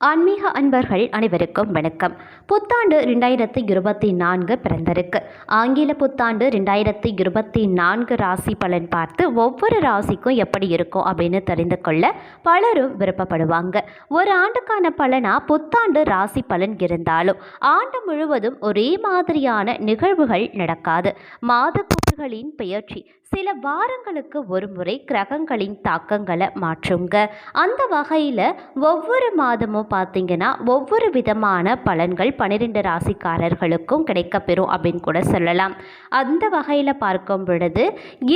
ஆன்மீக அன்பர்கள் அனைவருக்கும் வணக்கம். புத்தாண்டு ரெண்டாயிரத்தி இருபத்தி நான்கு பிறந்திருக்கு. ஆங்கில புத்தாண்டு ரெண்டாயிரத்தி இருபத்தி நான்கு ராசி பலன் பார்த்து ஒவ்வொரு ராசிக்கும் எப்படி இருக்கும் அப்படின்னு தெரிந்து கொள்ள பலரும் விருப்பப்படுவாங்க. ஒரு ஆண்டுக்கான பலனா புத்தாண்டு ராசி பலன் இருந்தாலும் ஆண்டு முழுவதும் ஒரே மாதிரியான நிகழ்வுகள் நடக்காது. மாதக்கூறுகளின் பெயர்ச்சி சில வாரங்களுக்கு ஒரு முறை கிரகங்களின் தாக்கங்களை மாற்றுங்க. அந்த வகையில் ஒவ்வொரு மாதமும் பார்த்தீங்கன்னா ஒவ்வொரு விதமான பலன்கள் பன்னிரெண்டு ராசிக்காரர்களுக்கும் கிடைக்கப்பெறும் அப்படின்னு கூட சொல்லலாம். அந்த வகையில் பார்க்கும் பொழுது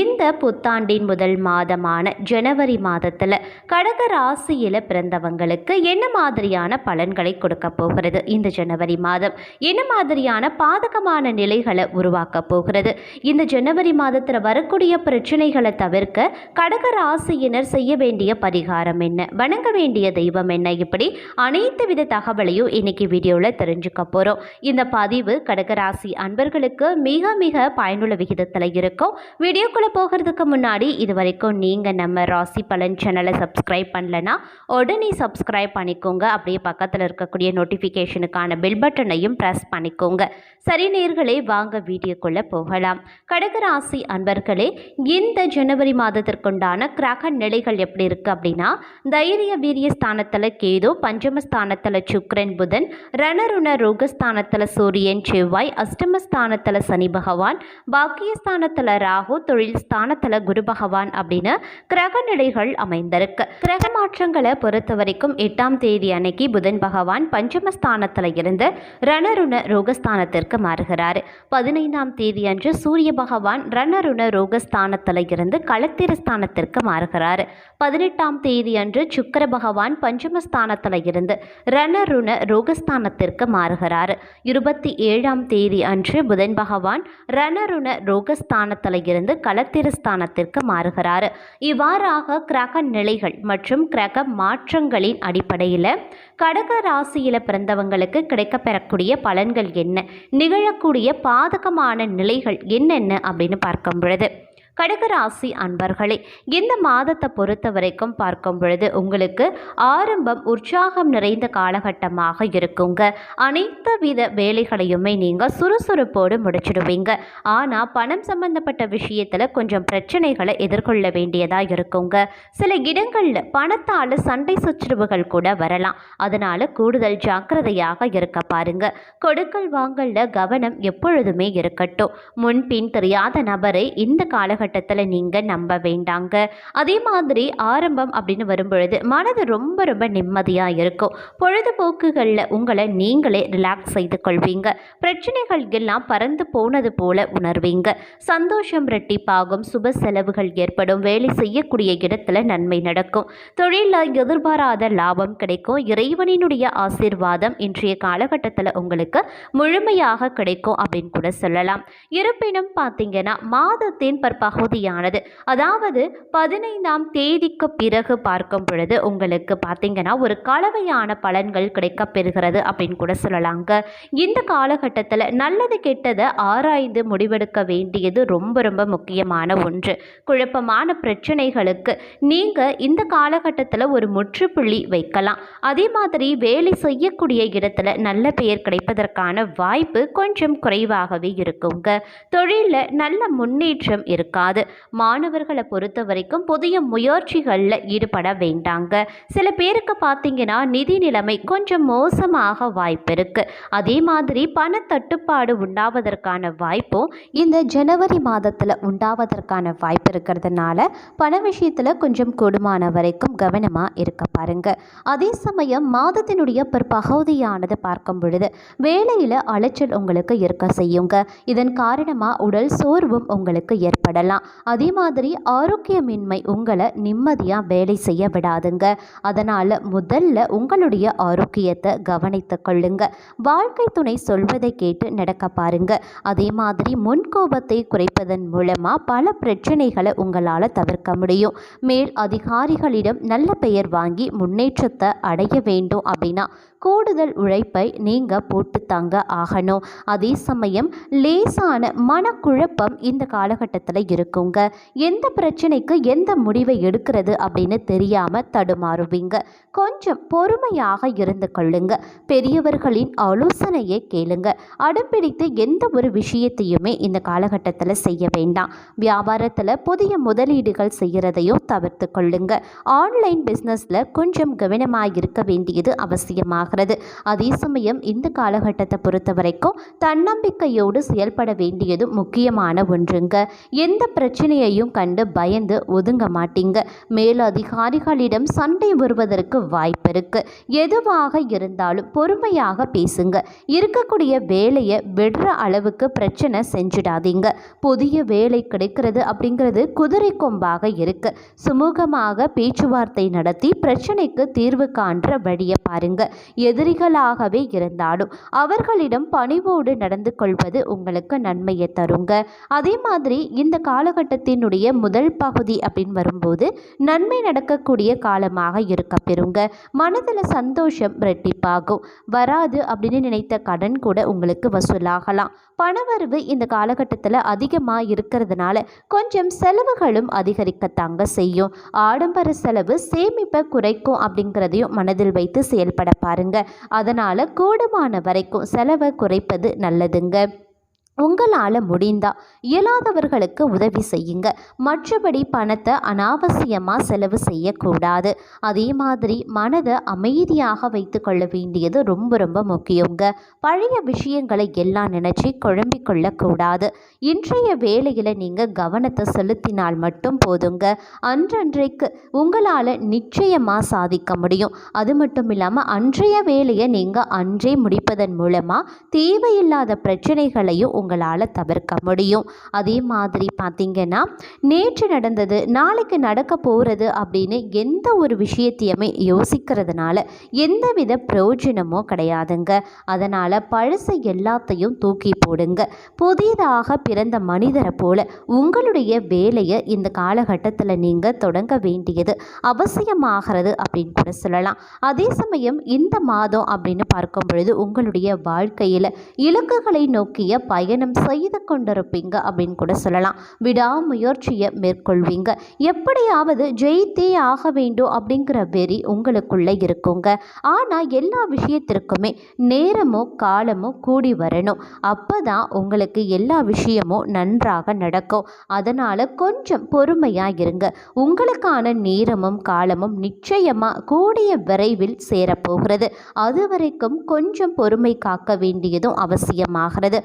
இந்த புத்தாண்டின் முதல் மாதமான ஜனவரி மாதத்தில் கடக ராசியில் பிறந்தவங்களுக்கு என்ன மாதிரியான பலன்களை கொடுக்க போகிறது? இந்த ஜனவரி மாதம் என்ன மாதிரியான பாதகமான நிலைகளை உருவாக்க போகிறது? இந்த ஜனவரி மாதத்தில் வரக்கூடிய பிரச்சனைகளை தவிர்க்க கடக ராசியினர் செய்ய வேண்டிய பரிகாரம் என்ன? வணங்க வேண்டிய தெய்வம் என்ன? இப்படி அனைத்து வித தகவலையும் இன்னைக்கு வீடியோவில் தெரிஞ்சுக்க போகிறோம் இந்த பதிவு கடகராசி அன்பர்களுக்கு மிக மிக பயனுள்ள விகிதத்தில் இருக்கும். வீடியோக்குள்ளே போகிறதுக்கு முன்னாடி இது வரைக்கும் நீங்கள் நம்ம ராசி பலன் சேனலை சப்ஸ்கிரைப் பண்ணலனா உடனே சப்ஸ்கிரைப் பண்ணிக்கோங்க. அப்படியே பக்கத்தில் இருக்கக்கூடிய நோட்டிஃபிகேஷனுக்கான பெல் பட்டனையும் ப்ரெஸ் பண்ணிக்கோங்க. சரி நேர்களே வாங்க வீடியோக்குள்ளே போகலாம். கடகராசி அன்பர்களே இந்த ஜனவரி மாதத்திற்குண்டான கிரக நிலைகள் எப்படி இருக்குது அப்படின்னா தைரிய வீரிய ஸ்தானத்தில் கேது பஞ்சமஸ்தானத்தில் சுக்கிரன் புதன் ரணருண ரோகஸ்தானத்தில் சூரியன் செவ்வாய் அஷ்டமஸ்தானத்தில் சனி பகவான் பாக்கியஸ்தானத்தில் ராகு தொழில் ஸ்தானத்தில் குரு பகவான் அப்படின்னு கிரக நிலைகள் அமைந்திருக்கு. கிரக மாற்றங்களை பொறுத்த வரைக்கும் எட்டாம் தேதி அன்னைக்கு புதன் பகவான் பஞ்சமஸ்தானத்தில் இருந்து ரணருண ரோகஸ்தானத்திற்கு மாறுகிறார். பதினைந்தாம் தேதி அன்று சூரிய பகவான் ரணருண ரோக ஸ்தானத்தில் இருந்து களத்திர ஸ்தானத்திற்கு மாறுகிறார். பதினெட்டாம் தேதி அன்று சுக்கர பகவான் பஞ்சமஸ்தானத்தில் இருந்து ரணருண ரோகஸ்தானத்திற்கு மாறுகிறார். இருபத்தி ஏழாம் தேதி அன்று புதன் பகவான் ரணருண ரோகஸ்தானத்தில் இருந்து களத்திர ஸ்தானத்திற்கு மாறுகிறார். இவ்வாறாக கிரக நிலைகள் மற்றும் கிரக மாற்றங்களின் அடிப்படையில் கடக ராசியில் பிறந்தவங்களுக்கு கிடைக்கப்பெறக்கூடிய பலன்கள் என்ன? நிகழக்கூடிய பாதகமான நிலைகள் என்னென்ன? அப்படின்னு பார்க்கும் பொழுது கடகராசி அன்பர்களே இந்த மாதத்தை பொறுத்த வரைக்கும் பார்க்கும் பொழுது உங்களுக்கு ஆரம்பம் உற்சாகம் நிறைந்த காலகட்டமாக இருக்குங்க. அனைத்து வித வேலைகளையுமே நீங்கள் சுறுசுறுப்போடு முடிச்சிடுவீங்க. ஆனால் பணம் சம்பந்தப்பட்ட விஷயத்தில் கொஞ்சம் பிரச்சனைகளை எதிர்கொள்ள வேண்டியதாக இருக்குங்க. சில இடங்களில் பணத்தால் சண்டை சச்சரவுகள் கூட வரலாம். அதனால் கூடுதல் ஜாக்கிரதையாக இருக்க பாருங்க. கொடுக்கல் வாங்கல்ல கவனம் எப்பொழுதுமே இருக்கட்டும். முன்பின் தெரியாத நபரை இந்த காலகட்டத்தில் நீங்கள் நம்ப வேண்டாங்க. அதே மாதிரி ஆரம்பம் அப்படின்னு வரும்பொழுது மனது ரொம்ப ரொம்ப நிம்மதியாக இருக்கும். பொழுதுபோக்குகளில் உங்களை நீங்களே ரிலாக்ஸ் செய்து கொள்வீங்க. பிரச்சனைகள் எல்லாம் பறந்து போனது போல உணர்வீங்க. சந்தோஷம் ரெட்டிப்பாகும் சுப செலவுகள் ஏற்படும். வேலை செய்யக்கூடிய இடத்துல நன்மை நடக்கும். தொழிலில் எதிர்பாராத லாபம் கிடைக்கும். இறைவனினுடைய ஆசீர்வாதம் இன்றைய காலகட்டத்தில் உங்களுக்கு முழுமையாக கிடைக்கும் அப்படின்னு கூட சொல்லலாம். இருப்பினும் பார்த்தீங்கன்னா மாதத்தின் பகுதியானது அதாவது பதினைந்தாம் தேதிக்கு பிறகு பார்க்கும் பொழுது உங்களுக்கு பார்த்தீங்கன்னா ஒரு கலவையான பலன்கள் கிடைக்கப்பெறுகிறது அப்படின்னு கூட சொல்லலாங்க. இந்த காலகட்டத்தில் நல்லது கெட்டதை ஆராய்ந்து முடிவெடுக்க வேண்டியது ரொம்ப ரொம்ப முக்கியமான ஒன்று. குழப்பமான பிரச்சனைகளுக்கு நீங்கள் இந்த காலகட்டத்தில் ஒரு முற்றுப்புள்ளி வைக்கலாம். அதே மாதிரி வேலை செய்யக்கூடிய இடத்துல நல்ல பெயர் கிடைப்பதற்கான வாய்ப்பு கொஞ்சம் குறைவாகவே இருக்குங்க. தொழிலில் நல்ல முன்னேற்றம் இருக்கா ஆகாது மாணவர்களை பொறுத்த வரைக்கும் புதிய முயற்சிகளில் ஈடுபட வேண்டாங்க. சில பேருக்கு பார்த்தீங்கன்னா நிதி நிலைமை கொஞ்சம் மோசமாக வாய்ப்பு இருக்கு அதே மாதிரி பண தட்டுப்பாடு உண்டாவதற்கான வாய்ப்பும் இந்த ஜனவரி மாதத்தில் உண்டாவதற்கான வாய்ப்பு இருக்கிறதுனால பண விஷயத்தில் கொஞ்சம் கூடுமான வரைக்கும் கவனமாக இருக்க பாருங்க. அதே சமயம் மாதத்தினுடைய பிற்பகுதியானது பார்க்கும் பொழுது வேலையில் அலைச்சல் உங்களுக்கு இருக்க செய்யுங்க. இதன் காரணமாக உடல் சோர்வும் உங்களுக்கு ஏற்படலாம். அதே மாதிரி ஆரோக்கியமின்மை உங்களை நிம்மதியாக வேலை செய்ய விடாதுங்க அதனால் முதல்ல உங்களுடைய ஆரோக்கியத்தை கவனித்து கொள்ளுங்க. வாழ்க்கை துணை சொல்வதை கேட்டு நடக்க பாருங்க. அதே மாதிரி முன்கோபத்தை குறைப்பதன் மூலமாக பல பிரச்சனைகளை உங்களால் தவிர்க்க முடியும். மேல் அதிகாரிகளிடம் நல்ல பெயர் வாங்கி முன்னேற்றத்தை அடைய வேண்டும் அப்படின்னா கூடுதல் உழைப்பை நீங்கள் போட்டு தாங்க ஆகணும். அதே சமயம் லேசான மனக்குழப்பம் இந்த காலகட்டத்தில் இருக்கும் இருக்குங்க எந்த பிரச்சனைக்கு எந்த முடிவை எடுக்கிறது அப்படின்னு தெரியாமல் தடுமாறுவீங்க. கொஞ்சம் பொறுமையாக இருந்து கொள்ளுங்க. பெரியவர்களின் ஆலோசனையை கேளுங்க. அடம்பிடித்து எந்த ஒரு விஷயத்தையுமே இந்த காலகட்டத்தில் செய்ய வேண்டாம். வியாபாரத்தில் புதிய முதலீடுகள் செய்கிறதையும் தவிர்த்து கொள்ளுங்க. ஆன்லைன் பிஸ்னஸில் கொஞ்சம் கவனமாக இருக்க வேண்டியது அவசியமாகிறது. அதே சமயம் இந்த காலகட்டத்தை பொறுத்த வரைக்கும் தன்னம்பிக்கையோடு செயல்பட வேண்டியது முக்கியமான ஒன்றுங்க. எந்த பிரச்சனையையும் கண்டு பயந்து ஒதுங்க மாட்டீங்க. மேலதிகாரிகளிடம் சண்டை வருவதற்கு வாய்ப்பு இருக்கு. எதுவாக இருந்தாலும் பொறுமையாக பேசுங்க. இருக்கக்கூடிய வேலையை விடுற அளவுக்கு பிரச்சனை செஞ்சிடாதீங்க. புதிய வேலை கிடைக்கிறது அப்படிங்கிறது குதிரை கொம்பாக இருக்கு. சுமூகமாக பேச்சுவார்த்தை நடத்தி பிரச்சனைக்கு தீர்வு காண்ற வழியை பாருங்க. எதிரிகளாகவே இருந்தாலும் அவர்களிடம் பணிவோடு நடந்து கொள்வது உங்களுக்கு நன்மையை தருங்க. அதே மாதிரி இந்த கால காலகட்டத்தினுடைய முதல் பகுதி அப்படின்னு வரும்போது நன்மை நடக்கக்கூடிய காலமாக இருக்க பெறுங்க. மனதில் சந்தோஷம் ரெட்டிப்பாகும் வராது அப்படின்னு நினைத்த கடன் கூட உங்களுக்கு வசூலாகலாம். பணவரவு இந்த காலகட்டத்தில் அதிகமாக இருக்கிறதுனால கொஞ்சம் செலவுகளும் அதிகரிக்கத்தாங்க செய்யும். ஆடம்பர செலவு சேமிப்பை குறைக்கும் அப்படிங்கிறதையும் மனதில் வைத்து செயல்பட பாருங்க. அதனால் கூடுமான வரைக்கும் செலவை குறைப்பது நல்லதுங்க. உங்களால் முடிந்தா இயலாதவர்களுக்கு உதவி செய்யுங்க. மற்றபடி பணத்தை அனாவசியமாக செலவு செய்யக்கூடாது. அதே மாதிரி மனதை அமைதியாக வைத்துக்கொள்ள வேண்டியது ரொம்ப ரொம்ப முக்கியங்க. பழைய விஷயங்களை எல்லாம் நினச்சி குழம்பிக் கொள்ளக்கூடாது. இன்றைய வேலையில் நீங்கள் கவனத்தை செலுத்தினால் மட்டும் போதுங்க. அன்றன்றைக்கு உங்களால் நிச்சயமாக சாதிக்க முடியும். அது மட்டும் இல்லாமல் அன்றைய வேலையை நீங்கள் அன்றே முடிப்பதன் மூலமாக தேவையில்லாத பிரச்சனைகளையும் உங்களால் தவிர்க்க முடியும். அதே மாதிரி பார்த்திங்கன்னா நேற்று நடந்தது நாளைக்கு நடக்க போகிறது அப்படின்னு எந்த ஒரு விஷயத்தையுமே யோசிக்கிறதுனால எந்தவித பிரயோஜனமும் கிடையாதுங்க. அதனால் பழசை எல்லாத்தையும் தூக்கி போடுங்க. புதிதாக பிறந்த மனிதரை போல உங்களுடைய வேலையை இந்த காலகட்டத்தில் நீங்கள் தொடங்க வேண்டியது அவசியமாகிறது அப்படின்னு கூட சொல்லலாம். அதே சமயம் இந்த மாதம் அப்படின்னு பார்க்கும் பொழுது உங்களுடைய வாழ்க்கையில் இலக்குகளை நோக்கிய பயணம் செய்து கொண்டிருப்பீங்க அப்படின்னு கூட சொல்லலாம். விடாமுயற்சியை மேற்கொள்வீங்க. எப்படியாவது ஜெயித்தே ஆக வேண்டும் அப்படிங்கிற வெறி உங்களுக்குள்ளே இருக்குங்க. ஆனால் எல்லா விஷயத்திற்குமே நேரமோ காலமோ கூடி வரணும். அப்போ தான் உங்களுக்கு எல்லா விஷயமும் நன்றாக நடக்கும். அதனால் கொஞ்சம் பொறுமையாக இருங்க. உங்களுக்கான நேரமும் காலமும் நிச்சயமாக கூடிய விரைவில் சேரப்போகிறது. அது வரைக்கும் கொஞ்சம் பொறுமை காக்க வேண்டியதும் அவசியமாகிறது.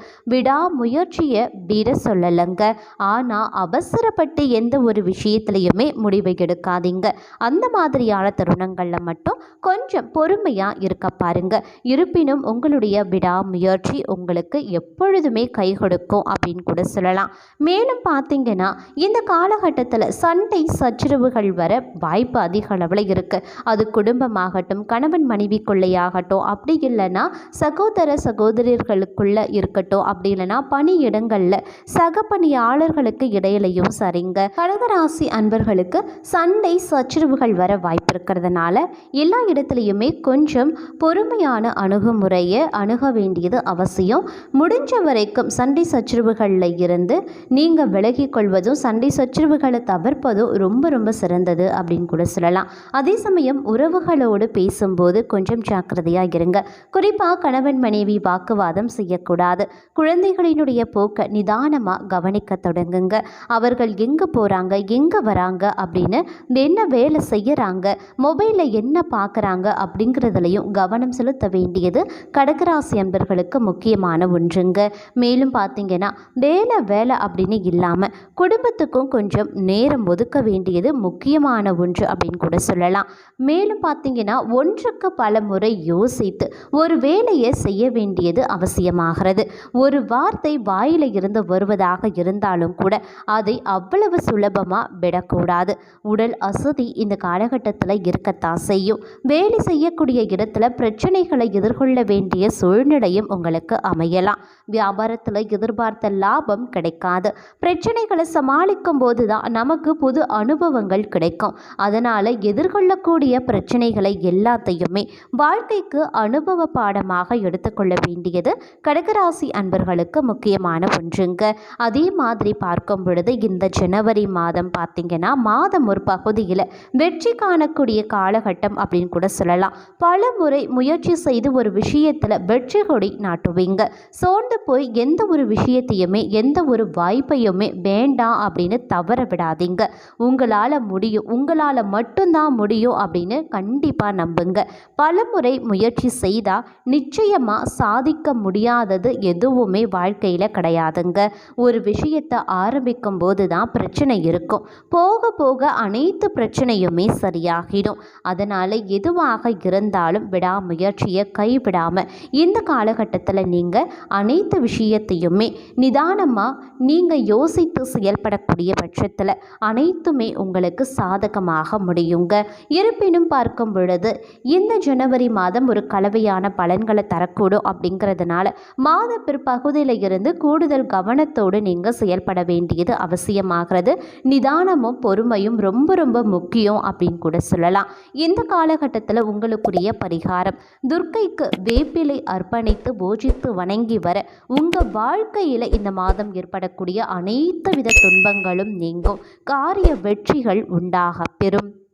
முயற்சியை விட சொல்லலைங்க. ஆனால் அவசரப்பட்டு எந்த ஒரு விஷயத்துலையுமே முடிவை எடுக்காதீங்க. அந்த மாதிரியான தருணங்களில் மட்டும் கொஞ்சம் பொறுமையாக இருக்க பாருங்க. இருப்பினும் உங்களுடைய விடாமுயற்சி உங்களுக்கு எப்பொழுதுமே கை கொடுக்கும் அப்படின்னு கூட சொல்லலாம். மேலும் பார்த்தீங்கன்னா இந்த காலகட்டத்தில் சண்டை சச்சரவுகள் வர வாய்ப்பு அதிக அளவில் இருக்குது அது குடும்பமாகட்டும் கணவன் மனைவிக்குள்ளேயாகட்டும் அப்படி இல்லைன்னா சகோதர சகோதரர்களுக்குள்ள இருக்கட்டும் அப்படி இல்லைன்னா பணியிடங்களில் சக பணியாளர்களுக்கு இடையிலையும் சரிங்க. கடகராசி அன்பர்களுக்கு சண்டை சச்சரவுகள் வர வாய்ப்பு இருக்கிறதுனால எல்லா இடத்துலையுமே கொஞ்சம் பொறுமையான அணுகுமுறையை அணுக வேண்டியது அவசியம். முடிஞ்ச வரைக்கும் சண்டை சச்சரவுகளில் இருந்து நீங்கள் விலகிக் கொள்வதும் சண்டை சச்சரவுகளை தவிர்ப்பதும் ரொம்ப ரொம்ப சிறந்தது அப்படின்னு கூட சொல்லலாம். அதே சமயம் உறவுகளோடு பேசும்போது கொஞ்சம் ஜாக்கிரதையாக இருங்க. குறிப்பாக கணவன் மனைவி வாக்குவாதம் செய்யக்கூடாது. குழந்தைகளினுடைய போக்கை நிதானமாக கவனிக்க தொடங்குங்க. அவர்கள் எங்கே போகிறாங்க எங்கே வராங்க? அப்படின்னு என்ன வேலை செய்கிறாங்க மொபைலில் என்ன பார்க்குறாங்க அப்படிங்கிறதுலையும் கவனம் செலுத்த வேண்டியது கடகராசி அன்பர்களுக்கு முக்கியமான ஒன்றுங்க. மேலும் பார்த்தீங்கன்னா வேலை வேலை அப்படின்னு இல்லாமல் குடும்பத்துக்கும் கொஞ்சம் நேரம் ஒதுக்க வேண்டியது முக்கியமான ஒன்று அப்படின்னு கூட சொல்லலாம். மேலும் பார்த்தீங்கன்னா ஒன்றுக்கு பல முறை யோசித்து ஒரு வேலையை செய்ய வேண்டியது அவசியமாகிறது. ஒரு வார்த்தை வாயில இருந்து வருவதாக இருந்தாலும் கூட அதை அவ்வளவு சுலபமாக விடக்கூடாது. உடல் அசதி இந்த காலகட்டத்தில் இருக்கத்தான் செய்யும். வேலை செய்யக்கூடிய இடத்துல பிரச்சனைகளை எதிர்கொள்ள வேண்டிய சூழ்நிலையும் உங்களுக்கு அமையலாம். வியாபாரத்தில் எதிர்பார்த்த லாபம் கிடைக்காது. பிரச்சனைகளை சமாளிக்கும் போது தான் நமக்கு புது அனுபவங்கள் கிடைக்கும். அதனால் எதிர்கொள்ளக்கூடிய பிரச்சனைகளை எல்லாத்தையுமே வாழ்க்கைக்கு அனுபவ பாடமாக எடுத்துக்கொள்ள வேண்டியது கடகராசி அன்பர்களுக்கு மிக முக்கியமான ஒன்றுங்க. அதே மாதிரி பார்க்கும் பொழுது இந்த ஜனவரி மாதம் பார்த்தீங்கன்னா மாதம் ஒரு பகுதியில் வெற்றி காணக்கூடிய காலகட்டம் அப்படின்னு கூட சொல்லலாம். பல முறை முயற்சி செய்து ஒரு விஷயத்தில் வெற்றி கொடி நாட்டுவீங்க. சோர்ந்து போய் எந்த ஒரு விஷயத்தையுமே எந்த ஒரு வாய்ப்பையுமே வேண்டாம் அப்படின்னு தவற விடாதீங்க. உங்களால் முடியும் உங்களால் மட்டும்தான் முடியும் அப்படின்னு கண்டிப்பாக நம்புங்க. பல முறை முயற்சி செய்தால் நிச்சயமாக சாதிக்க முடியாதது எதுவுமே வாழ்க்கையில் கிடையாதுங்க. ஒரு விஷயத்தை ஆரம்பிக்கும் போது தான் பிரச்சனை இருக்கும். போக போக அனைத்து பிரச்சனையுமே சரியாகிடும். அதனால் எதுவாக இருந்தாலும் விடாமுயற்சியை கைவிடாமல் இந்த காலகட்டத்தில் நீங்கள் அனைத்து விஷயத்தையுமே நிதானமாக நீங்கள் யோசித்து செயல்படக்கூடிய பட்சத்தில் அனைத்துமே உங்களுக்கு சாதகமாக முடியுங்க. இருப்பினும் பார்க்கும் பொழுது இந்த ஜனவரி மாதம் ஒரு கலவையான பலன்களை தரக்கூடும் அப்படிங்கிறதுனால மாத பிற்பகுதியில் இருந்து கூடுதல் கவனத்தோடு நீங்கள் செயல்பட வேண்டியது அவசியமாகிறது. நிதானமும் பொறுமையும் ரொம்ப ரொம்ப முக்கியம் அப்படின்னு கூட சொல்லலாம். இந்த காலகட்டத்தில் உங்களுக்குரிய பரிகாரம் துர்க்கைக்கு வேப்பிலை அர்ப்பணித்து பூஜித்து வணங்கி வர உங்கள் வாழ்க்கையில் இந்த மாதம் ஏற்படக்கூடிய அனைத்து வித துன்பங்களும் நீங்கும். காரிய வெற்றிகள் உண்டாக பெறும்.